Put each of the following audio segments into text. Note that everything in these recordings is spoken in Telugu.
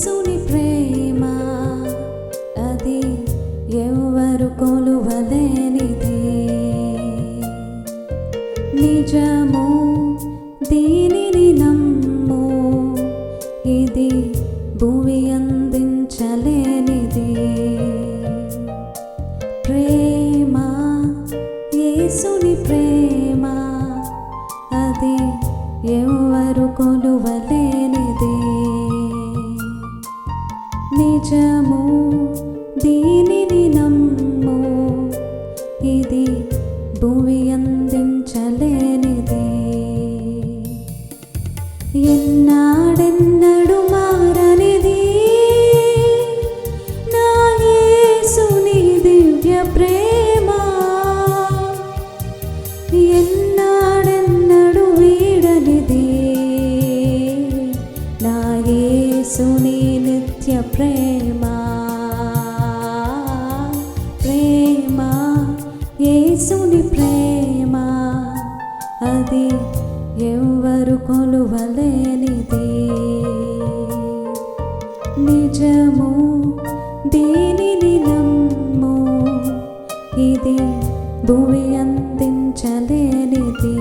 soon. నిజము దీని గొప్పది ఎవరు కొలువలేనిది. నిజము దీనిని నమ్ము ఇది భూమి అందించలేనిది.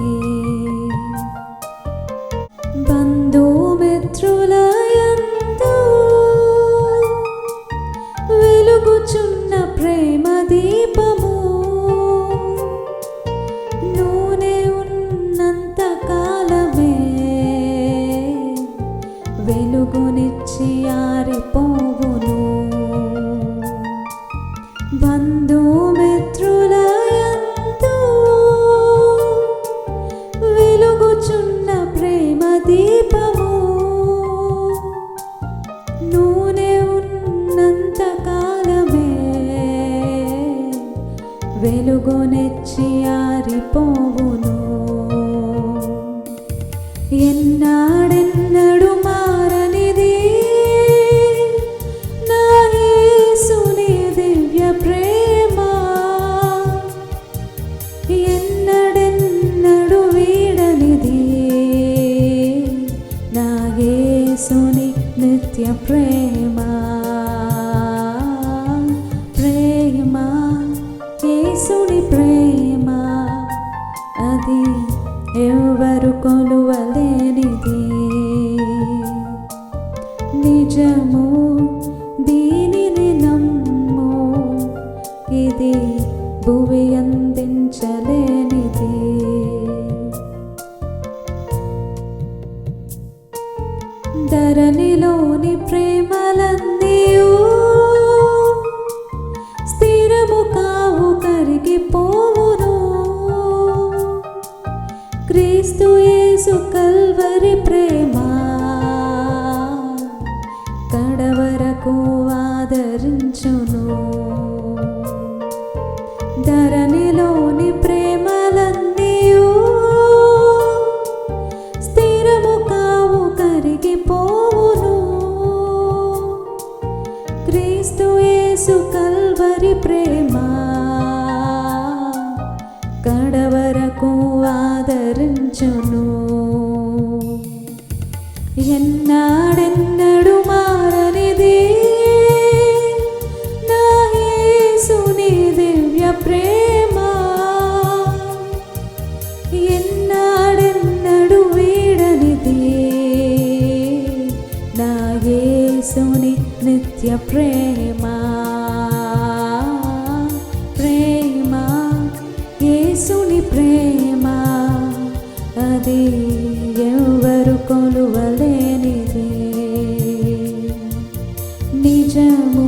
నిజము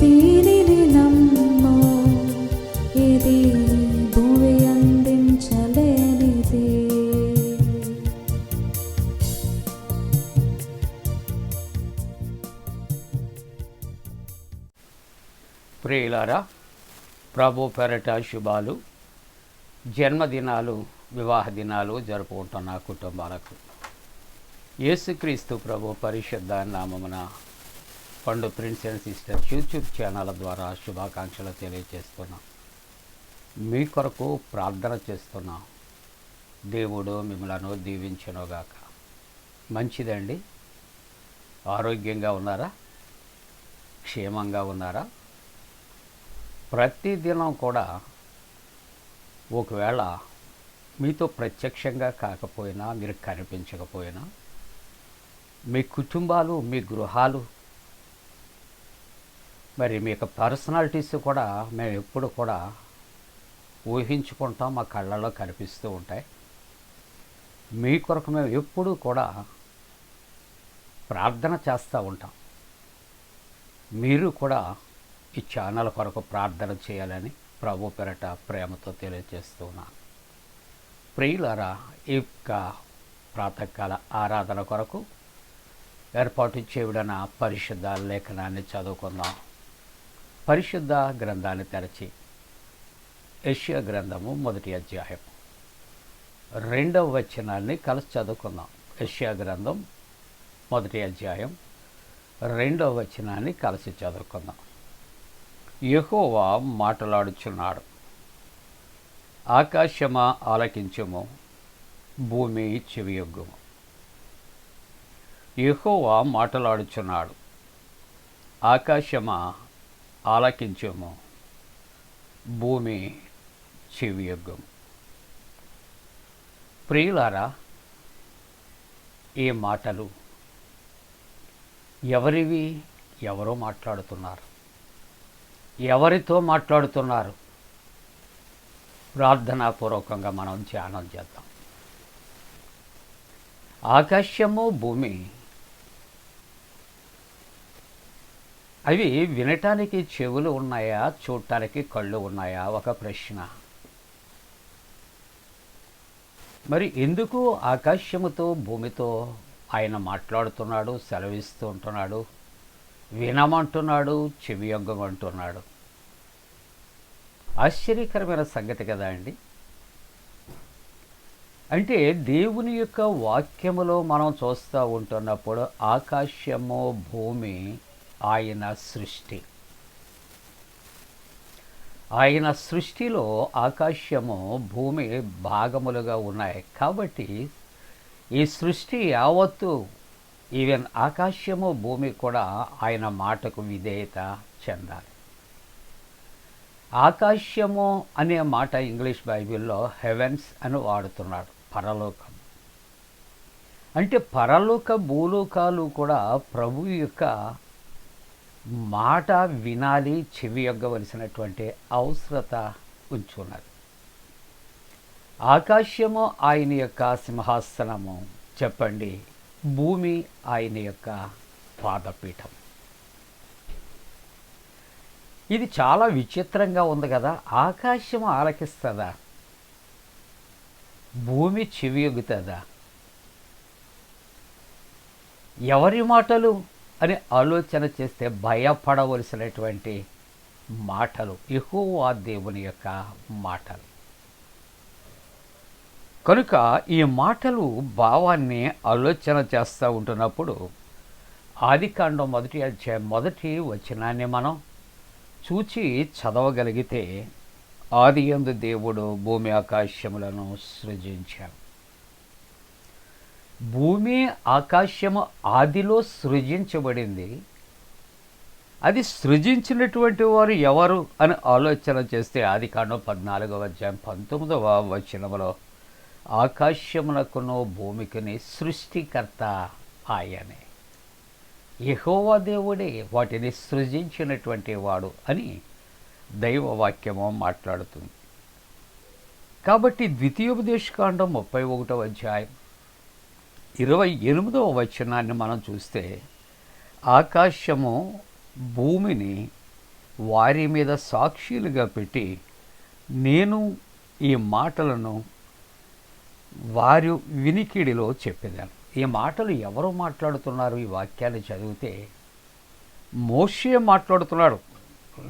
దీనిని నమ్ము. ఇది భూమి అందించలేనిది. ప్రియులారా ప్రభు పెరట శుభాలు. జన్మదినాలు వివాహ దినాలు జరుపుకుంటున్న కుటుంబాలకు. యేసుక్రీస్తు ప్రభు పరిశుద్ధ నామమున పండు prince and sisters YouTube channel ద్వారా శుభాకాంక్షలు తెలియజేస్తున్నాం మీ కొరకు ప్రార్థన చేస్తున్నాం. దేవుడు మిమ్మలను దీవించునుగాక. మంచిదండి? ఆరోగ్యంగా ఉన్నారా? క్షేమంగా ఉన్నారా? ప్రతిదినం కూడా ఒకవేళ మీతో ప్రత్యక్షంగా కాకపోయినా మీరు కనిపించకపోయినా మీ కుటుంబాలు మీ గృహాలు మరి మీ యొక్క పర్సనాలిటీస్ కూడా మేము ఎప్పుడు కూడా ఊహించుకుంటాం మా కళ్ళలో కనిపిస్తూ ఉంటాయి. మీ కొరకు మేము ఎప్పుడూ కూడా ప్రార్థన చేస్తూ ఉంటాం. మీరు కూడా ఈ ఛానల్ కొరకు ప్రార్థన చేయాలని ప్రభు పెరట ప్రేమతో తెలియజేస్తున్నాను ప్రియులరా ఈ యొక్క ప్రాతకాల ఆరాధన కొరకు ఏర్పాటు చేయబడిన పరిశుద్ధ లేఖనాన్ని చదువుకుందాం. పరిశుద్ధ గ్రంథాన్ని తెరచి యష్యా గ్రంథము మొదటి అధ్యాయం. రెండవ వచనాన్ని కలిసి చదువుకుందాం. యష్యా గ్రంథం మొదటి అధ్యాయం రెండవ వచనాన్ని కలిసి చదువుకుందాం. యహోవా మాట్లాడుచున్నాడు. ఆకాశమా ఆలకించుము భూమి చెవియొగ్గుము. యహోవా మాట్లాడుచున్నాడు. ఆకాశమా ఆలకించుము. భూమి చెవియొగ్గుము ప్రియులారా ఈ మాటలు ఎవరివి? ఎవరో మాట్లాడుతున్నారు. ఎవరితో మాట్లాడుతున్నారు? ప్రార్థనాపూర్వకంగా మనం ధ్యానం చేద్దాం. ఆకాశము భూమి అవి వినటానికి చెవులు ఉన్నాయా? చూడటానికి కళ్ళు ఉన్నాయా? ఒక ప్రశ్న. మరి ఎందుకు ఆకాశముతో భూమితో ఆయన మాట్లాడుతున్నాడు సెలవిస్తూ ఉంటున్నాడు? వినమంటున్నాడు చెవియొగ్గమంటున్నాడు ఆశ్చర్యకరమైన సంగతి కదా అండి. అంటే దేవుని యొక్క వాక్యములో మనం చూస్తూ ఉంటున్నప్పుడు ఆకాశము భూమి ఆయన సృష్టి. ఆయన సృష్టిలో ఆకాశము భూమి భాగములుగా ఉన్నాయి. కాబట్టి ఈ సృష్టి యావత్తు ఈవెన్ ఆకాశము భూమి కూడా ఆయన మాటకు విధేయత చెందాలి. ఆకాశము అనే మాట ఇంగ్లీష్ బైబిల్లో హెవెన్స్ అని వాడుతున్నాడు పరలోకం. అంటే పరలోక భూలోకాలు కూడా ప్రభు యొక్క మాట వినాలి చెవి యొగ్గవలసినటువంటి అవసరత ఉంచున్నది. ఆకాశము ఆయన యొక్క సింహాసనము చెప్పండి. భూమి ఆయన యొక్క పాదపీఠం. ఇది చాలా విచిత్రంగా ఉంది కదా. ఆకాశం ఆలకిస్తుందా? భూమి చెవియొగుతుందా ఎవరి మాటలు? అని ఆలోచన చేస్తే భయపడవలసినటువంటి మాటలు ఆ దేవుని యొక్క మాటలు. కనుక ఈ మాటలు భావాన్ని ఆలోచన చేస్తూ ఉంటున్నప్పుడు ఆదికాండం మొదటి అధ్యాయం మొదటి వచనాన్ని మనం చూచి చదవగలిగితే ఆది ఎందు దేవుడు భూమి ఆకాశములను సృజించాడు. భూమి ఆకాశము ఆదిలో సృజించబడింది. అది సృజించినటువంటి వారు ఎవరు అని ఆలోచన చేస్తే ఆది కాండం పద్నాలుగవ అధ్యాయం పంతొమ్మిదవ వచనంలో ఆకాశమునకును భూమికిని సృష్టికర్త ఆయనే. యహోవా దేవుడే వాటిని సృజించినటువంటి వాడు అని దైవవాక్యము మాట్లాడుతుంది. కాబట్టి ద్వితీయోపదేశకాండం ముప్పై ఒకటవ అధ్యాయం ఇరవై ఎనిమిదవ వచనాన్ని మనం చూస్తే ఆకాశము భూమిని వారి మీద సాక్షులుగా పెట్టి నేను ఈ మాటలను వారి వినికిడిలో చెప్పేదాను ఈ మాటలు ఎవరు మాట్లాడుతున్నారు? ఈ వాక్యాన్ని చదివితే మోషే మాట్లాడుతున్నాడు.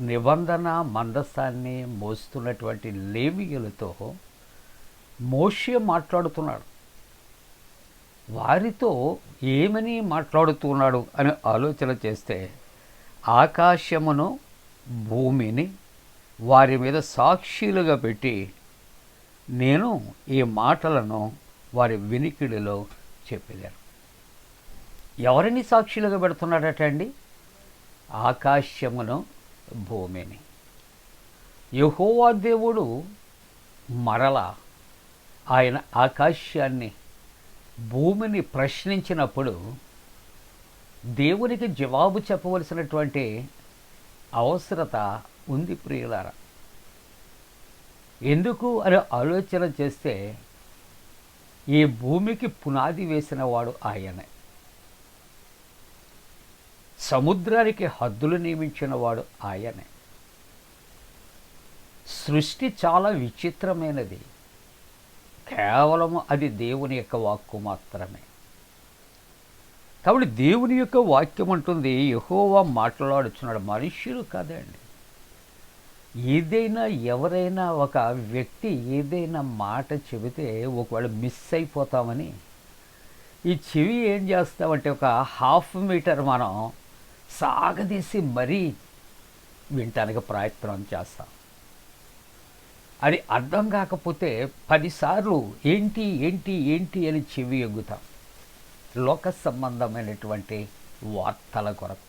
నిబంధన మందస్థాన్ని మోస్తున్నటువంటి లేమిగలతో మోషే మాట్లాడుతున్నాడు. వారితో ఏమని మాట్లాడుతున్నాడు అని ఆలోచన చేస్తే ఆకాశమును భూమిని వారి మీద సాక్షులుగా పెట్టి నేను ఈ మాటలను వారి వినికిడిలో చెప్పేదాను ఎవరిని సాక్షులుగా పెడుతున్నాడట అండి? ఆకాశమును భూమిని. యహోవా దేవుడు మరల ఆయన ఆకాశాన్ని భూమిని ప్రశ్నించినప్పుడు దేవునికి జవాబు చెప్పవలసినటువంటి అవసరత ఉంది ప్రియులారా. ఎందుకు అని ఆలోచన చేస్తే ఈ భూమికి పునాది వేసిన వాడు ఆయనే. సముద్రానికి హద్దులు నియమించిన వాడు ఆయనే. సృష్టి చాలా విచిత్రమైనది. కేవలం అది దేవుని యొక్క వాక్కు మాత్రమే. కాబట్టి దేవుని యొక్క వాక్యం అంటుంది యహోవా మాట్లాడుచున్నాడు మనుష్యులు అండి ఏదైనా ఎవరైనా ఒక వ్యక్తి ఏదైనా మాట చెబితే ఒకవేళ మిస్ అయిపోతామని ఈ చెవి ఏం చేస్తామంటే ఒక హాఫ్ మీటర్ మనం సాగదీసి మరీ వినటానికి ప్రయత్నం చేస్తాం. అది అర్థం కాకపోతే పదిసార్లు ఏంటి ఏంటి ఏంటి అని చెవి ఎగ్గుతాం లోక సంబంధమైనటువంటి వార్తల కొరకు.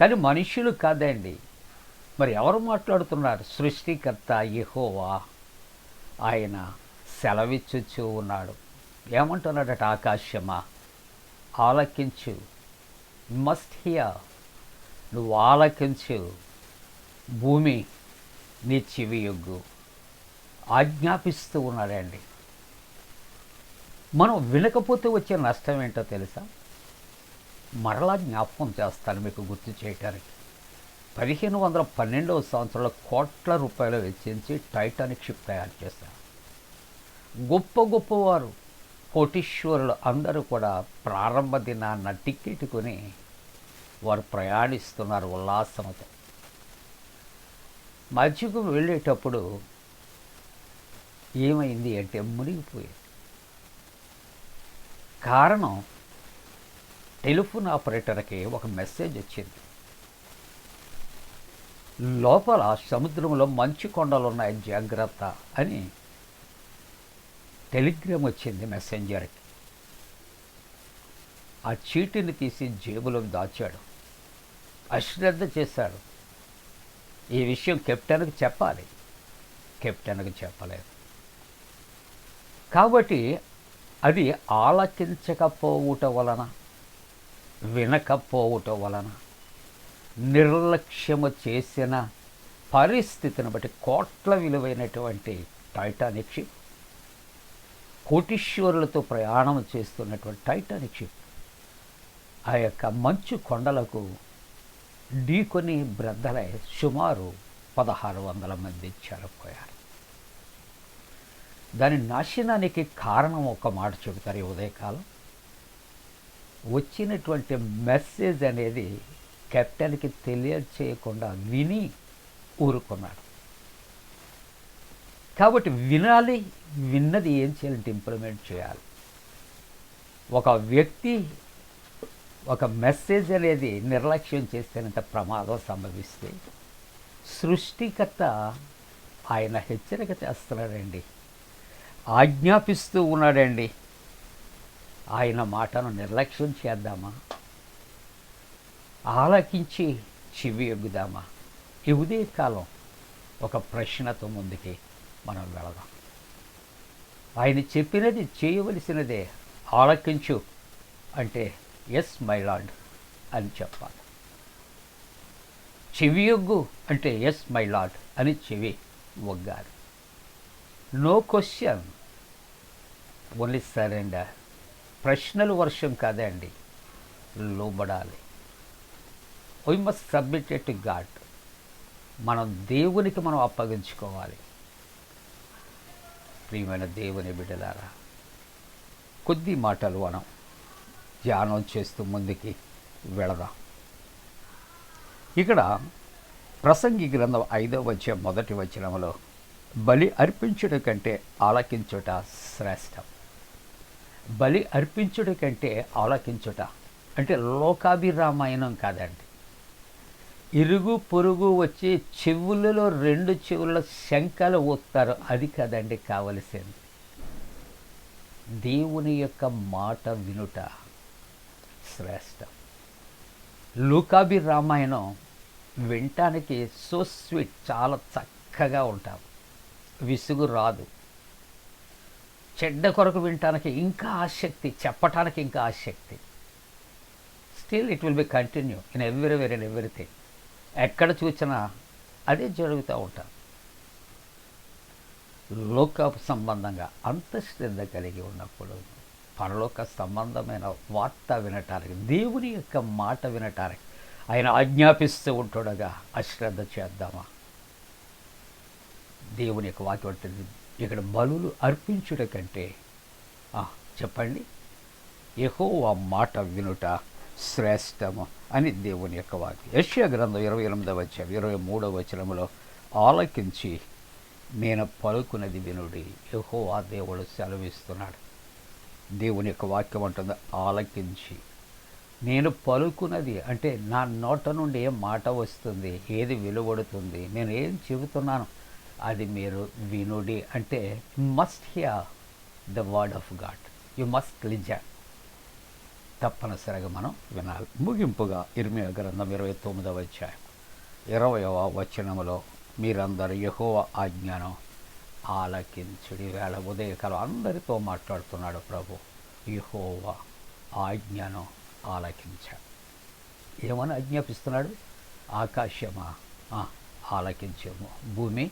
కానీ మనుషులు కాదండి. మరి ఎవరు మాట్లాడుతున్నారు? సృష్టికర్త యహోవా. ఆయన సెలవిచ్చుచ్చు ఉన్నాడు. ఏమంటున్నాడట ఆకాశమా? ఆలకించు. మస్ట్ హియా నువ్వు ఆలకించు. భూమి నీ చెవి యొగ్గు ఆజ్ఞాపిస్తూ ఉన్నాడండి. మనం వినకపోతే వచ్చే నష్టం ఏంటో తెలుసా? మరలా జ్ఞాపకం చేస్తాను మీకు గుర్తు చేయటానికి. పదిహేను వందల పన్నెండవ సంవత్సరంలో కోట్ల రూపాయలు వెచ్చించి టైటానిక్ షిప్ తయారు చేశారు. గొప్ప గొప్పవారు కోటీశ్వరులు అందరూ కూడా ప్రారంభ దినాన్న టికెట్ కొని వారు ప్రయాణిస్తున్నారు ఉల్లాసంతో. మధ్యకు వెళ్ళేటప్పుడు ఏమైంది అంటే మునిగిపోయింది. కారణం టెలిఫోన్ ఆపరేటర్కి ఒక మెసేజ్ వచ్చింది. లోపల సముద్రంలో మంచి కొండలు ఉన్నాయి జాగ్రత్త అని టెలిగ్రామ్ వచ్చింది మెసెంజర్కి. ఆ చీటిని తీసి జేబులో దాచాడు. అశ్రద్ధ చేశాడు. ఈ విషయం కెప్టెన్కి చెప్పాలి. కెప్టెన్కు చెప్పలేదు. కాబట్టి అది ఆలకించకపోవుట వలన వినకపోవుట వలన నిర్లక్ష్యము చేసిన పరిస్థితిని బట్టి కోట్ల విలువైనటువంటి టైటానిక్ షిప్ కోటీశ్వరులతో ప్రయాణం చేస్తున్నటువంటి టైటానిక్ షిప్ ఆ యొక్క మంచు కొండలకు ఢీకొని బ్రద్దలై సుమారు పదహారు వందల మంది చనిపోయారు దాని నాశనానికి కారణం ఒక మాట చెబుతారు ఈ ఉదయకాలం. వచ్చినటువంటి మెసేజ్ అనేది కెప్టెన్కి తెలియచేయకుండా విని ఊరుకున్నాడు. కాబట్టి వినాలి విన్నది ఏం చేయాలంటే ఇంప్లిమెంట్ చేయాలి. ఒక వ్యక్తి ఒక మెసేజ్ అనేది నిర్లక్ష్యం చేస్తేనంత ప్రమాదం సంభవిస్తే సృష్టికర్త ఆయన హెచ్చరిక చేస్తున్నాడండి. ఆజ్ఞాపిస్తూ ఉన్నాడండి. ఆయన మాటను నిర్లక్ష్యం చేద్దామా? ఆలకించి చెవి ఎగ్గుదామా? ఈ ఉదయకాలం ఒక ప్రశ్నతో ముందుకి మనం వెళదాం. ఆయన చెప్పినది చేయవలసినదే ఆలకించు అంటే ఎస్ మై లార్డ్ అని చెప్పాలి. చెవి యొగ్గు అంటే ఎస్ మై లార్డ్ అని చెవి ఒగ్గారు నో క్వశ్చన్ ఓన్లీ సరెండర్ ప్రశ్నలు వర్షం కాదే అండి. లోబడాలి. We must submitted to God మనం దేవునికి మనం అప్పగించుకోవాలి. ప్రియమైన దేవుని బిడ్డలారా కొద్ది మాటలు మనం ధ్యానం చేస్తూ ముందుకి వెళదాం. ఇక్కడ ప్రసంగి గ్రంథం ఐదో వచ్చే మొదటి వచనంలో బలి అర్పించుడు కంటే ఆలకించుట శ్రేష్టం. బలి అర్పించుట కంటే ఆలకించుట అంటే లోకాభిరామాయణం కాదండి. ఇరుగు పొరుగు వచ్చి చెవులలో రెండు చెవుల శంకలు ఊస్తారు అది కదండి కావలసింది. దేవుని యొక్క మాట వినుట. శ్రేష్టం. లూకాబి రామాయణం వినటానికి సో స్వీట్ చాలా చక్కగా ఉంటాం విసుగు రాదు. చెడ్డ కొరకు వినటానికి ఇంకా ఆసక్తి చెప్పటానికి ఇంకా ఆసక్తి still it will be continue in every very in everything ఎక్కడ చూసినా అదే జరుగుతూ ఉంటాం లోకపు సంబంధంగా అంత శ్రద్ధ కలిగి ఉన్నప్పుడు పరలోక సంబంధమైన వార్త వినటానికి దేవుని యొక్క మాట వినటానికి ఆయన ఆజ్ఞాపిస్తూ ఉంటుండగా అశ్రద్ధ చేద్దామా? దేవుని యొక్క వాక్యం ఉంటుంది ఇక్కడ బలులు అర్పించుట కంటే ఆ, చెప్పండి. ఎహో ఆ మాట వినుట శ్రేష్టము అని దేవుని యొక్క వాక్యం. యశ్యా గ్రంథం ఇరవై ఎనిమిదవ వచ్చాం ఇరవై మూడవ వచనంలో ఆలకించి నేను పలుకున్నది వినుడి యహో ఆ దేవుడు సెలవిస్తున్నాడు. దేవుని యొక్క వాక్యం అంటుంది ఆలకించి. నేను పలుకున్నది అంటే నా నోట నుండి ఏ మాట వస్తుంది ఏది వెలువడుతుంది నేను ఏం చెబుతున్నాను అది మీరు వినుడి. అంటే must hear the word of God you must listen తప్పనిసరిగా మనం వినాలి. ముగింపుగా ఇర్మియా గ్రంథం ఇరవై తొమ్మిదవ అధ్యాయం. ఇరవయవ వచనములో మీరందరూ యెహోవా ఆజ్ఞానం ఆలకించుడి వేళ ఉదయకాలం అందరితో మాట్లాడుతున్నాడు ప్రభు. యెహోవా ఆజ్ఞను ఆలకించాడు ఏమని ఆజ్ఞాపిస్తున్నాడు? ఆకాశమా? ఆ, భూమి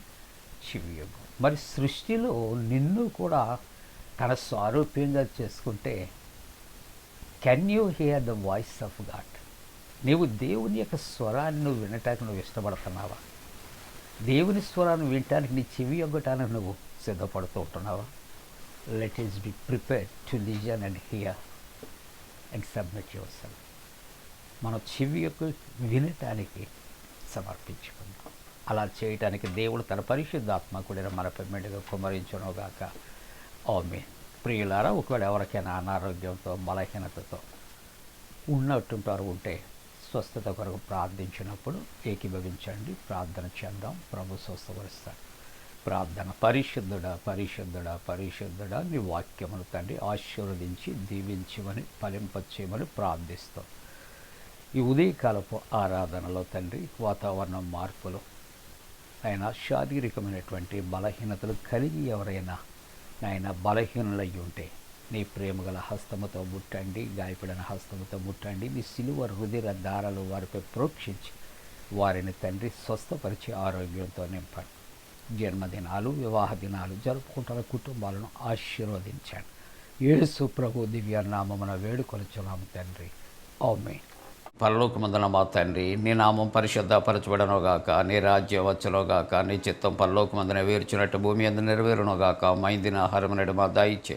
చివియము. మరి సృష్టిలో నిన్ను కూడా తన స్వారూప్యంగా చేసుకుంటే can you hear the voice of God నీవు దేవుని యొక్క స్వరాన్ని నువ్వు వినటానికి నువ్వు ఇష్టపడుతున్నావా? దేవుని స్వరాన్ని వినటానికి నీ చెవి ఎగ్గటానికి నువ్వు సిద్ధపడుతూ ఉంటున్నావా? Let us be prepare to listen and hear and submit yourself మన చెవి యొక్క వినటానికి సమర్పించుకుందాం. అలా చేయటానికి దేవుడు తన పరిశుద్ధాత్మ కూడా మనపై మెండుగా కుమరించునుగాక ఆమె ప్రియులారా ఒకవేళ ఎవరికైనా అనారోగ్యంతో బలహీనతతో ఉన్నట్టుంటారు ఉంటే స్వస్థత కొరకు ప్రార్థించినప్పుడు ఏకీభవించండి. ప్రార్థన చేద్దాం. ప్రభు స్వస్థపరుస్తాడు. ప్రార్థన పరిశుద్ధుడా పరిశుద్ధుడా పరిశుద్ధుడా నీ వాక్యమును తండ్రి ఆశీర్వదించి దీవించమని ఫలింపచేయమని ప్రార్థిస్తాం. ఈ ఉదయకాలపు ఆరాధనలో తండ్రి వాతావరణం మార్పులు ఆయన శారీరకమైనటువంటి బలహీనతలు కలిగి ఎవరైనా ఆయన బలహీనులయ్యి ఉంటే నీ ప్రేమగల హస్తముతో ముట్టండి గాయపడిన హస్తముతో ముట్టండి. నీ సిలువ రుదిర దారాలు వారిపై ప్రోక్షించి వారిని తండ్రి స్వస్థపరిచి ఆరోగ్యంతో నింపండి. జన్మదినాలు వివాహ దినాలు జరుపుకుంటున్న కుటుంబాలను ఆశీర్వదించండి. యేసు ప్రభు దివ్య నామమున వేడుకొలుచున్నాము తండ్రి. ఓమే పరలోకమందున మా తండ్రి నీ నామం పరిశుద్ధపరచబడనుగాక నీ రాజ్యం వచ్చునుగాక నీ చిత్తం పరలోకమందున వేర్చినట్టు భూమి అందు నెరవేరునుగాక మైందిన ఆహారం నడు మా దాయిచ్చే